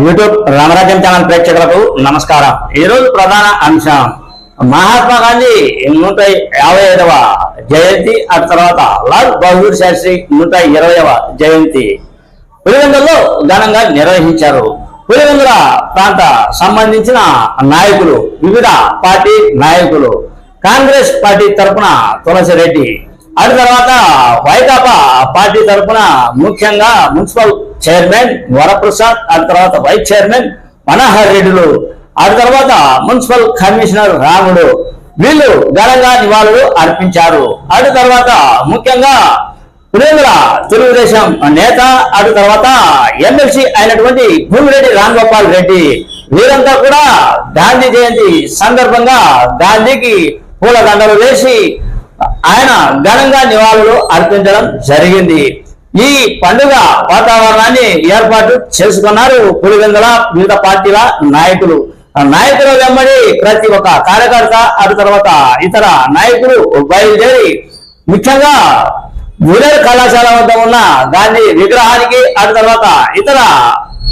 YouTube రామరాజ్యం channel ప్రేక్షకులకు నమస్కారం. ఈ రోజు ప్రధాన అంశం మహాత్మా గాంధీ నూట యాభై ఐదవ జయంతి ఆ తర్వాత లాల్ బహదూర్ శాస్త్రి నూట ఇరవైవ జయంతి. పులివెందులలో ఘనంగా నిర్వహించారు. పులివెందుల ప్రాంత సంబంధించిన నాయకులు వివిధ పార్టీ నాయకులు కాంగ్రెస్ పార్టీ తరపున తులసిరెడ్డి ఆ తర్వాత వైకాపా పార్టీ తరపున ముఖ్యంగా మున్సిపల్ చైర్మన్ వరప్రసాద్ ఆ తర్వాత వైస్ చైర్మన్ మనోహర్ రెడ్డిలు ఆ తర్వాత మున్సిపల్ కమిషనర్ రాముడు. వీళ్ళు ఘనంగా నివాళులు అర్పించారు. అటు తర్వాత ముఖ్యంగా పులివెందుల తెలుగుదేశం నేత అటు తర్వాత ఎమ్మెల్సీ అయినటువంటి భూమిరెడ్డి రాంగోపాల్ రెడ్డి. వీరంతా కూడా గాంధీ జయంతి సందర్భంగా గాంధీకి పూలదండలు వేసి ఆయన ఘనంగా నివాళులు అర్పించడం జరిగింది. ఈ పండుగ వాతావరణాన్ని ఏర్పాటు చేసుకున్నారు పులివెందుల వివిధ పార్టీల నాయకులు. నాయకుల వెంబడి ప్రతి ఒక్క కార్యకర్త అటు తర్వాత ఇతర నాయకులు బయలుదేరి ముఖ్యంగా గురేరు కళాశాల వద్ద ఉన్న గాంధీ విగ్రహానికి అటు తర్వాత ఇతర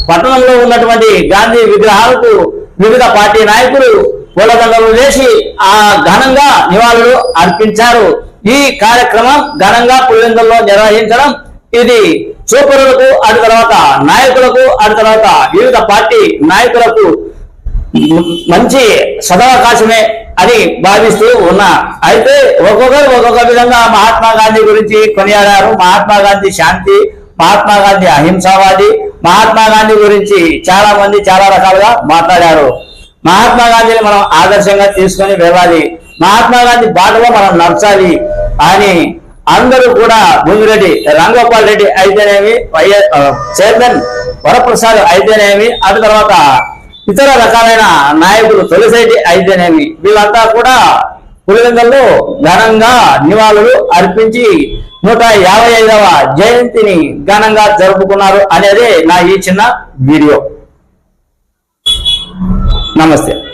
పట్టణంలో ఉన్నటువంటి గాంధీ విగ్రహాలకు వివిధ పార్టీ నాయకులు పూలదండలు వేసి ఆ ఘనంగా నివాళులు అర్పించారు. ఈ కార్యక్రమం ఘనంగా పులివెందుల్లో నిర్వహించడం ఇది చూపరులకు అటు తర్వాత నాయకులకు అటు తర్వాత వివిధ పార్టీ నాయకులకు మంచి సదవకాశమే అని భావిస్తూ ఉన్నా. అయితే ఒక్కొక్కరు ఒక్కొక్క విధంగా మహాత్మా గాంధీ గురించి కొనియాడారు. మహాత్మా గాంధీ శాంతి మహాత్మా గాంధీ అహింసావాది మహాత్మా గాంధీ గురించి చాలా మంది చాలా రకాలుగా మాట్లాడారు. మహాత్మా గాంధీని మనం ఆదర్శంగా తీసుకొని వెళ్ళాలి. మహాత్మా గాంధీ బాటలో మనం నడచాలి అని అందరూ కూడా భూమిరెడ్డి రాంగోపాల్ రెడ్డి అయితేనేమి వైఎస్ చైర్మన్ వరప్రసాద్ అయితేనేమి అటు తర్వాత ఇతర రకాలైన నాయకులు తొలిసేటి అయితేనేమి వీళ్ళంతా కూడా పులివెందుల్లో ఘనంగా నివాళులు అర్పించి నూట యాభై ఐదవ జయంతిని ఘనంగా జరుపుకున్నారు అనేది నా ఈ చిన్న వీడియో. నమస్తే.